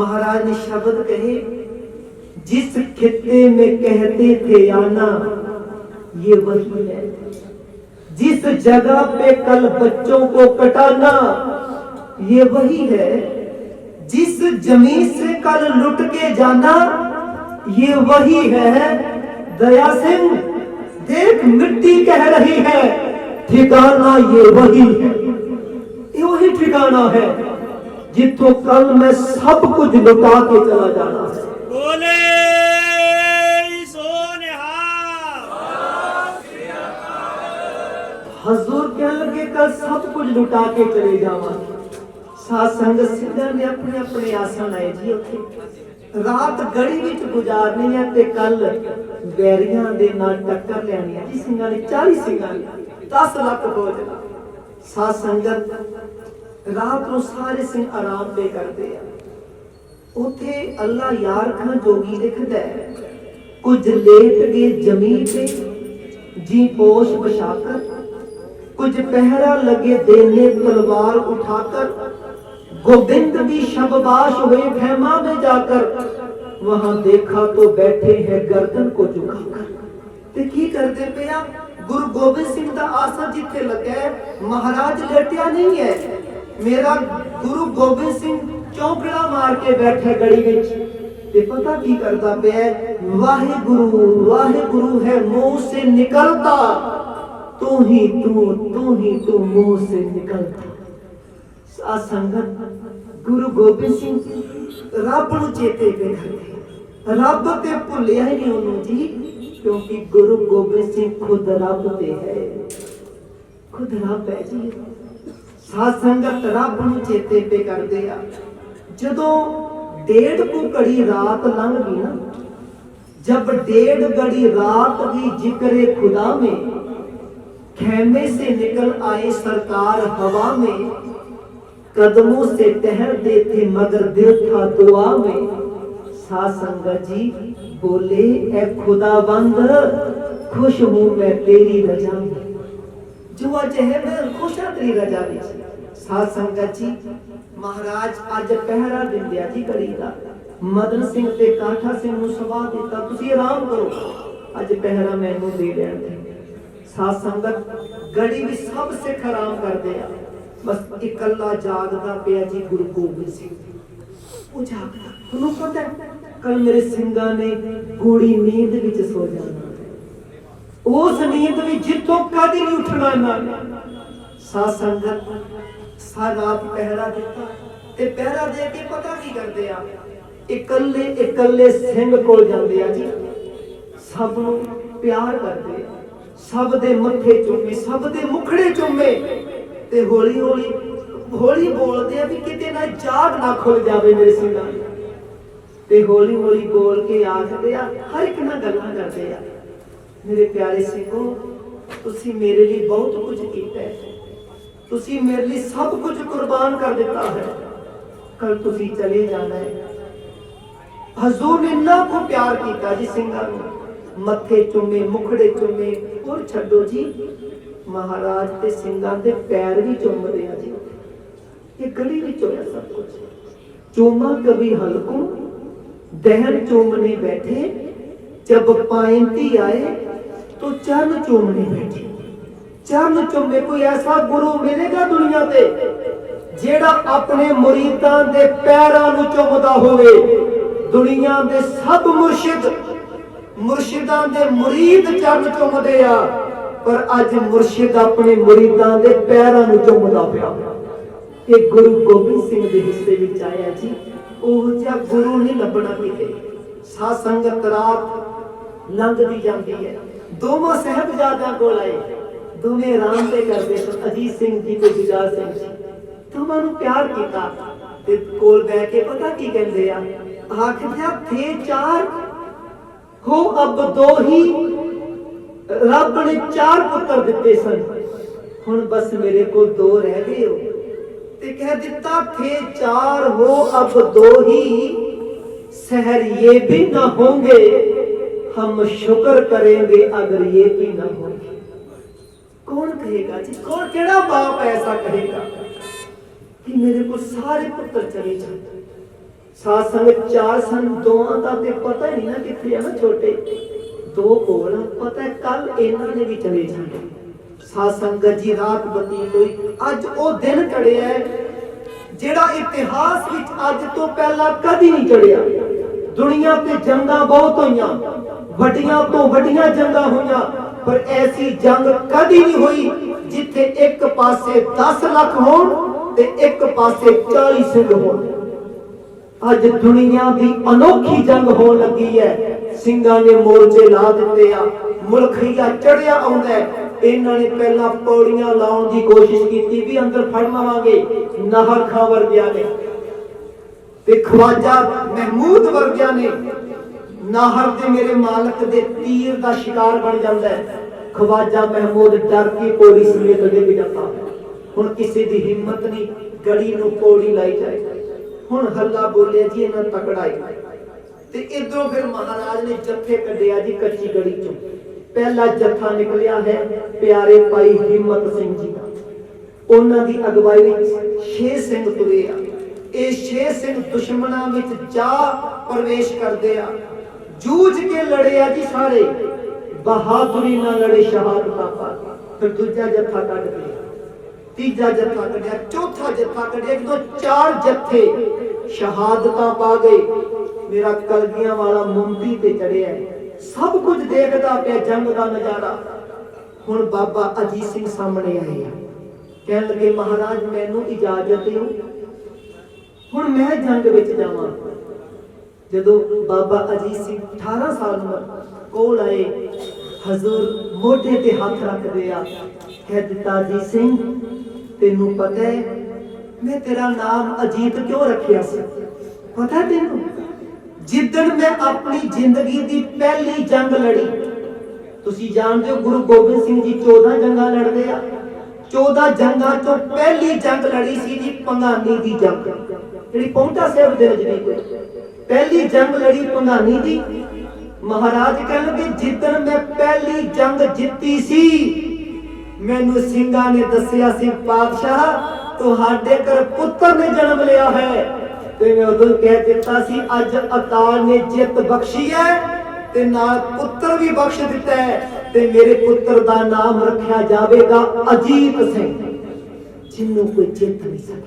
महाराज शब्द कहे, जिस खित्ते में कहते थे आना, ये वही है। जिस जगह पे कल बच्चों को कटाना, ये वही है। जिस ज़मीन से कल लुट के जाना, ये वही है। दया सिंह, देख मिट्टी कह रही है, ठिकाना ये वही है। ये वही ठिकाना है। ਜਿੱਥੋਂ ਕੱਲ ਮੈਂ ਸਭ ਕੁਝ ਲੁਟਾ ਕੇ ਚਲਾ ਜਾਣਾ ਬੋਲੇ ਸੋਨਹਾ ਹਜ਼ੂਰ ਕਹਿਣ ਲੱਗੇ ਕੱਲ ਸਭ ਕੁਝ ਲੁਟਾ ਕੇ ਚਲੇ ਜਾਵਾਂਗੇ। ਸਾਧ ਸੰਗਤ ਸਿੱਧਾਂ ਨੇ ਆਪਣੇ ਆਪਣੇ ਆਸਣ ਆਏ ਜੀ ਉੱਥੇ। ਰਾਤ ਗੜੀ ਵਿੱਚ ਗੁਜ਼ਾਰਨੀ ਹੈ ਤੇ ਕੱਲ ਵੈਰੀਆਂ ਦੇ ਨਾਲ ਟੱਕਰ ਲੈਣੀ ਹੈ ਜੀ ਸਿੰਘਾਂ ਨੇ 40 ਸਿੰਘਾਂ ਨੇ 10 ਲੱਖ ਬੋਝ। ਸਾਧ ਸੰਗਤ ਰਾਤ ਨੂੰ ਸਾਰੇ ਸਿੰਘ ਆਰਾਮ ਤੇ ਕਰਦੇ ਆ ਉਥੇ ਅੱਲਾ ਯਾਰ ਖਾਂ ਜੋਗੀ ਲਿਖਦਾ ਹੈ ਕੁਝ ਲੇਟ ਗਏ ਜ਼ਮੀਨ ਤੇ ਜੀ ਪੋਸ਼ ਬਸ਼ਾਕਰ कुछ पहरा लगे देने तलवार उठाकर गोविंद भी शबबाश हुए खेमा में जाकर वहां देखा तो बैठे हैं गर्दन को झुकाकर ਤੇ ਕੀ ਕਰਦੇ ਪਿਆ ਗੁਰੂ ਗੋਬਿੰਦ ਸਿੰਘ ਦਾ ਆਸਣ ਜਿੱਥੇ ਲੱਗਾ ਹੈ ਮਹਾਰਾਜ ਲੇਟਿਆ ਨਹੀਂ ਹੈ ਮੇਰਾ ਗੁਰੂ ਗੋਬਿੰਦ ਸਿੰਘ ਚੌਂਕੜਾ ਮਾਰ ਕੇ ਬੈਠਾ ਗੜੀ ਵਿੱਚ ਤੇ ਪਤਾ ਕੀ ਕਰਦਾ ਪਿਆ ਵਾਹਿਗੁਰੂ ਵਾਹਿਗੁਰੂ ਹੈ ਮੂੰਹ ਸੇ ਨਿਕਲਦਾ ਤੂੰ ਹੀ ਤੂੰ ਤੂੰ ਹੀ ਤੂੰ ਮੂੰਹ ਸੇ ਨਿਕਲਦਾ ਸਾ ਸੰਗਤ ਗੁਰੂ ਗੋਬਿੰਦ ਸਿੰਘ ਰੱਬ ਨੂੰ ਚੇਤੇ ਕਰਦੇ ਰੱਬ ਤੇ ਭੁੱਲਿਆ ਹੀ ਨਹੀਂ ਉਹਨੂੰ ਜੀ ਕਿਉਂਕਿ ਗੁਰੂ ਗੋਬਿੰਦ ਸਿੰਘ ਖੁਦ ਰੱਬ ਤੇ ਹੈ ਖੁਦ ਰੱਬ ਹੈ ਜੀ ਸਾਧ ਸੰਗਤ ਰੱਬ ਨੂੰ ਚੇਤੇ ਪੇ ਕਰਦੇ ਆ ਜਦੋਂ ਡੇਢ ਕੁ ਘੜੀ ਰਾਤ ਲੰਘ ਗਈ ਨਾ जब डेढ़ घड़ी रात की जिक्र खुदा में खेमे से निकल आए सरकार हवा में कदमों से टहलते थे मगर दिल था दुआ में सा संगत जी बोले ए खुदा बंद खुश हूं मैं तेरी रजा में ਜੋ ਅੱਜ ਹੈ ਮੈਂ ਖੁਸ਼ ਹਾਂ ਤੇਰੀ ਰਜਾ ਅੱਜ ਪਹਿਰਾ ਦਿੰਦਿਆ ਜੀ ਘੜੀ ਦਾ। ਮਦਨ ਸਿੰਘ ਤੇ ਕਾਠਾ ਸਿੰਘ ਨੂੰ ਸਵਾਹ ਦਿੱਤਾ, ਤੁਸੀਂ ਆਰਾਮ ਕਰੋ। ਅੱਜ ਪਹਿਰਾ ਮੈਨੂੰ ਦੇ ਲੈਣ ਦੇ। ਸਾਧ ਸੰਗਤ ਗੜੀ ਵਿੱਚ ਸਭ ਸਿੱਖ ਆਰਾਮ ਕਰਦੇ ਆ। ਬਸ ਇਕੱਲਾ ਜਾਗਦਾ ਪਿਆ ਜੀ ਗੁਰੂ ਗੋਬਿੰਦ ਸਿੰਘ। ਉਹ ਜਾਗਦਾ ਤੁਹਾਨੂੰ ਪਤਾ ਕੱਲ ਮੇਰੇ ਸਿੰਘਾਂ ਨੇ ਗੂੜੀ ਨੀਂਦ ਵਿੱਚ ਸੋ ਜਾਣਾ। ਉਸ ਨੀਂਦ ਵੀ ਜਿੱਥੋਂ ਕਦੀ ਨਹੀਂ ਉੱਠਣਾ ਇਹਨਾਂ ਸਾਧ ਸੰਗਤ ਸਾਰੀ ਰਾਤ ਪਹਿਰਾ ਦਿੱਤਾ ਤੇ ਪਹਿਰਾ ਦੇ ਕੇ ਪਤਾ ਕੀ ਕਰਦੇ ਆ? ਇਕੱਲੇ ਇਕੱਲੇ ਸਿੰਘ ਕੋਲ ਜਾਂਦੇ ਆ ਜੀ। ਸਭ ਨੂੰ ਪਿਆਰ ਕਰਦੇ ਸਭ ਦੇ ਮੱਥੇ ਚੁੰਮੇ, ਸਭ ਦੇ ਮੁਖੜੇ ਚੁੰਮੇ ਤੇ ਹੌਲੀ ਹੌਲੀ ਹੌਲੀ ਬੋਲਦੇ ਆ ਵੀ ਕਿਤੇ ਨਾ ਜਾਗ ਨਾ ਖੁੱਲ ਜਾਵੇ ਮੇਰੇ ਸਿੰਘਾਂ ਤੇ ਹੌਲੀ ਹੌਲੀ ਬੋਲ ਕੇ ਆਖਦੇ ਆ, ਹਰ ਇੱਕ ਨਾਲ ਗੱਲਾਂ ਕਰਦੇ ਆ। ਮੇਰੇ ਪਿਆਰੇ ਸਿੰਘੋ, ਤੁਸੀਂ ਮੇਰੇ ਲਈ ਬਹੁਤ ਕੁਝ ਕੀਤਾ ਹੈ। ਤੁਸੀਂ ਮੇਰੇ ਲਈ ਸਭ ਕੁਝ ਕੁਰਬਾਨ ਕਰ ਦਿੱਤਾ ਹੈ। ਕੱਲ ਤੁਸੀਂ ਚਲੇ ਜਾਣਾ ਹੈ। ਹਜ਼ੂਰ ਨੇ ਨਾ ਕੋ ਪਿਆਰ ਕੀਤਾ ਜੀ ਸਿੰਘਾਂ ਨੂੰ। ਮੱਥੇ ਚੁੰਮੇ, ਮੁਖੜੇ ਚੁੰਮੇ, ਹੋਰ ਛੱਡੋ ਜੀ। ਮਹਾਰਾਜ ਤੇ ਸਿੰਘਾਂ ਦੇ ਪੈਰ ਵੀ ਚੁੰਮਦੇ ਆ ਜੀ। ਇਹ ਗਲੀ ਵਿੱਚ ਹੋਇਆ ਸਭ ਕੁਝ। ਚੋਮਾ ਕਵੀ ਹਲਕੂ ਦਹਿਰ ਚੋਮਨੇ ਬੈਠੇ। ਜਬ ਪਾਇੰਤੀ ਆਏ तो चरण चूमने बैठे ਚਰਨ ਚੁੰਮੇ ਕੋਈ ਐਸਾ ਗੁਰੂ ਮਿਲੇਗਾ ਦੁਨੀਆ ਤੇ ਜਿਹੜਾ ਆਪਣੇ ਮੁਰੀਦਾਂ ਦੇ ਪੈਰਾਂ ਨੂੰ ਚੁੰਮਦਾ ਹੋਵੇ ਦੁਨੀਆ ਦੇ ਸਭ ਮੁਰਸ਼ਿਦ ਮੁਰਸ਼ਿਦਾਂ ਦੇ ਮੁਰੀਦ ਚਰਨ ਚੁੰਮਦੇ ਆ ਪਰ ਅੱਜ ਮੁਰਸ਼ਿਦ ਆਪਣੇ ਮੁਰੀਦਾਂ ਦੇ ਪੈਰਾਂ ਨੂੰ ਚੁੰਮਦਾ ਪਿਆ ਇਹ ਗੁਰੂ ਗੋਬਿੰਦ ਸਿੰਘ ਦੇ ਹਿੱਸੇ ਵਿੱਚ ਆਇਆ ਜੀ ਉਹ ਜਿਹਾ ਗੁਰੂ ਨਹੀਂ ਲੱਭਣਾ ਕਿਤੇ ਸਾਧ ਸੰਗਤ ਰਾਤ ਲੰਘਦੀ ਜਾਂਦੀ ਹੈ। ਦੋਵਾਂ ਸਹਿਬਜ਼ਾਦਿਆਂ ਕੋਲ ਆਏ। ਦੋਨੇ ਰਾਮ ਤੇ ਕਰਦੇ ਸੋ ਅਜੀਤ ਸਿੰਘ ਜੀ ਤੇ ਜੁਝਾਰ ਸਿੰਘ ਜੀ। ਦੋਵਾਂ ਨੂੰ ਪਿਆਰ ਕੀਤਾ ਤੇ ਕੋਲ ਬੈ ਕੇ ਪਤਾ ਕੀ ਕਹਿੰਦੇ ਆ? ਆਖਦੇ ਆ ਫੇ ਚਾਰ ਹੋ ਅਬ ਦੋ ਹੀ ਰੱਬ ਨੇ ਚਾਰ ਪੁੱਤਰ ਦਿੱਤੇ ਸਨ। ਹੁਣ ਬਸ ਮੇਰੇ ਕੋਲ ਦੋ ਰਹਿ ਗਏ ਹੋ। ਤੇ ਕਹਿ ਦਿੱਤਾ ਫੇ ਚਾਰ ਹੋ ਅਬ ਦੋ ਹੀ। ਸਹਿਰ ਇਹ ਵੀ ਨਾ ਹੋਗੇ हम शुक्र करेंगे अगर ये भी न होंगे कौन कहेगा जी कौन केड़ा बाप ऐसा कहेगा कि मेरे को सारे पुत्र चले जाते ਸਾਧ ਸੰਗਤ ਚਾਰ ਸਨ ਦੋਆਂ ਦਾ ਤੇ ਪਤਾ ਹੀ ਨਹੀਂ ਨਾ ਕਿੱਥੇ ਆ ਨਾ ਛੋਟੇ ਦੋ ਕੋਲ ਆ, ਪਤਾ ਕੱਲ ਇਹਨਾਂ ਨੇ ਵੀ ਚਲੇ ਜਾਣਾ ਸਾਧ ਸੰਗਤ ਜੀ ਰਾਤ ਬਤੀਤ ਹੋਈ ਅੱਜ ਉਹ ਦਿਨ ਚੜਿਆ ਹੈ ਜਿਹੜਾ ਇਤਿਹਾਸ ਵਿੱਚ ਅੱਜ ਤੋਂ ਪਹਿਲਾਂ ਕਦੀ ਨਹੀਂ ਚੜਿਆ ਦੁਨੀਆ ਤੇ ਜੰਗਾਂ ਬਹੁਤ ਹੋਈਆਂ ਵੱਡੀਆਂ ਤੋਂ ਵੱਡੀਆਂ ਜੰਗਾਂ ਹੋਈਆਂ, ਪਰ ਐਸੀ ਜੰਗ ਕਦੀ ਨਹੀਂ ਹੋਈ ਜਿੱਥੇ ਇੱਕ ਪਾਸੇ 10 ਲੱਖ ਹੋਣ ਤੇ ਇੱਕ ਪਾਸੇ 40 ਸਿੰਘ ਹੋਣ। ਅੱਜ ਦੁਨੀਆ ਦੀ ਅਨੋਖੀ ਜੰਗ ਹੋਣ ਲੱਗੀ ਹੈ। ਸਿੰਘਾਂ ਨੇ ਮੋਰਚੇ ਲਾ ਦਿੱਤੇ ਆ, ਮੁਲਖੀਆ ਚੜਿਆ ਆਉਂਦਾ ਇਹਨਾਂ ਨੇ ਪਹਿਲਾਂ ਪੌੜੀਆਂ ਲਾਉਣ ਦੀ ਕੋਸ਼ਿਸ਼ ਕੀਤੀ ਵੀ ਅੰਦਰ ਫੜ ਲਵਾਂਗੇ, ਨਾਹਰ ਖਾਂ ਵਰਗਿਆਂ ਨੇ ਤੇ ਖਵਾਜਾ ਮਹਿਮੂਦ ਵਰਗਿਆਂ ਨੇ ਨਾਹਰ ਦੇ ਮੇਰੇ ਮਾਲਕ ਦੇ ਤੀਰ ਦਾ ਸ਼ਿਕਾਰ ਬਣ ਜਾਂਦਾ ਹੈ। ਖਵਾਜਾ ਮਹਿਮੂਦ ਡਰ ਕੇ ਪੌੜੀ ਸਮੇਤ ਡਿੱਗ ਜਾਂਦਾ ਹੁਣ ਕਿਸੇ ਦੀ ਹਿੰਮਤ ਨਹੀਂ ਗੜੀ ਨੂੰ ਪੌੜੀ ਲਾਈ ਜਾਏ। ਹੁਣ ਹੱਲਾ ਬੋਲਿਆ ਜੀ, ਇਹਨਾਂ ਤਕੜਾ ਤੇ ਇਧਰੋਂ ਫਿਰ ਮਹਾਰਾਜ ਨੇ ਜੱਥੇ ਕੱਢਿਆ ਜੀ ਕੱਚੀ ਗੜੀ ਚੋਂ। ਪਹਿਲਾ ਜੱਥਾ ਨਿਕਲਿਆ ਹੈ ਪਿਆਰੇ ਭਾਈ ਹਿੰਮਤ ਸਿੰਘ ਜੀ ਦਾ। ਉਹਨਾਂ ਦੀ ਅਗਵਾਈ ਵਿੱਚ ਛੇ ਸਿੰਘ ਤੁਰੇ ਆ। ਇਹ ਛੇ ਸਿੰਘ ਦੁਸ਼ਮਣਾਂ ਵਿੱਚ ਜਾ ਪ੍ਰਵੇਸ਼ ਕਰਦੇ ਆ। ਜੂਝ ਕੇ ਲੜੇ ਆ ਜੀ ਸਾਰੇ। ਬਹਾਦੁਰੀ ਨਾਲ ਲੜੇ ਸ਼ਹਾਦਤਾਂ ਪਾ ਫਿਰ ਦੂਜਾ ਜੱਥਾ ਕੱਢ ਲਿਆ ਤੀਜਾ ਜੱਥਾ ਕੱਢਿਆ, ਚੌਥਾ ਜੱਥਾ ਕੱਢਿਆ, ਜਦੋਂ ਚਾਰ ਜੱਥੇ ਸ਼ਹਾਦਤਾਂ ਪਾ ਗਏ, ਮੇਰਾ ਕਲਗੀਆਂ ਵਾਲਾ ਮੁੰਦੀ ਤੇ ਚੜਿਆ ਸਭ ਕੁਝ ਦੇਖਦਾ ਪਿਆ, ਜੰਗ ਦਾ ਨਜ਼ਾਰਾ। ਹੁਣ ਬਾਬਾ ਅਜੀਤ ਸਿੰਘ ਸਾਹਮਣੇ ਆਏ ਆ। ਕਹਿਣ ਲੱਗੇ, ਮਹਾਰਾਜ, ਮੈਨੂੰ ਇਜਾਜ਼ਤ ਦਿਓ। ਹੁਣ ਮੈਂ ਜੰਗ ਵਿੱਚ ਜਾਵਾਂ। ਜਦੋਂ ਬਾਬਾ ਅਜੀਤ ਸਿੰਘ 18 ਸਾਲ ਉਮਰ ਕੋਲ ਆਏ, ਹਜ਼ੂਰ ਮੋਢੇ ਤੇ ਹੱਥ ਰੱਖਦੇ ਆ, ਕਹਿ ਦਿੱਤਾ, ਜੀ ਸਿੰਘ, ਤੈਨੂੰ ਪਤਾ ਹੈ, ਮੈਂ ਤੇਰਾ ਨਾਮ ਅਜੀਤ ਕਿਉਂ ਰੱਖਿਆ ਸੀ? ਪਤਾ ਤੈਨੂੰ? ਜਿੱਦਣ ਮੈਂ ਆਪਣੀ ਜ਼ਿੰਦਗੀ ਦੀ ਪਹਿਲੀ ਜੰਗ ਲੜੀ, ਤੁਸੀਂ ਜਾਣਦੇ ਹੋ ਗੁਰੂ ਗੋਬਿੰਦ ਸਿੰਘ ਜੀ 14 ਜੰਗਾਂ ਲੜਦੇ ਆ। 14 ਜੰਗਾਂ ਤੋਂ ਪਹਿਲੀ ਜੰਗ ਲੜੀ ਸੀ ਜੀ ਪੰਗਾਨੀ ਦੀ ਜੰਗ, ਜਿਹੜੀ ਪੌਂਟਾ ਸਾਹਿਬ ਦੇ ਨਜ਼ਦੀਕ ਹੋਈ। ਪਹਿਲੀ ਜੰਗ ਲੜੀ ਪੰਗਾਨੀ ਦੀ ਮਹਾਰਾਜ ਕਹਿੰਦੇ ਜਿੱਦਣ ਮੈਂ ਪਹਿਲੀ ਜੰਗ ਜਿੱਤੀ ਸੀ, ਮੈਨੂੰ ਸਿੰਘਾਂ ਨੇ ਦੱਸਿਆ ਸੀ, ਪਾਤਸ਼ਾਹ, ਤੁਹਾਡੇ ਘਰ ਪੁੱਤਰ ਨੇ ਜਨਮ ਲਿਆ ਹੈ। ਤੇ ਮੈਂ ਉਦੋਂ ਕਹਿ ਦਿੱਤਾ ਸੀ, ਅੱਜ ਅਕਾਲ ਨੇ ਜਿੱਤ ਬਖਸ਼ੀ ਹੈ ਤੇ ਨਾਲ ਪੁੱਤਰ ਵੀ ਬਖਸ਼ ਦਿੱਤਾ ਹੈ ਤੇ ਮੇਰੇ ਪੁੱਤਰ ਦਾ ਨਾਮ ਰੱਖਿਆ ਜਾਵੇਗਾ ਅਜੀਤ ਸਿੰਘ। ਜਿਹਨੂੰ ਕੋਈ ਜਿੱਤ ਨਹੀਂ ਸਕਦਾ।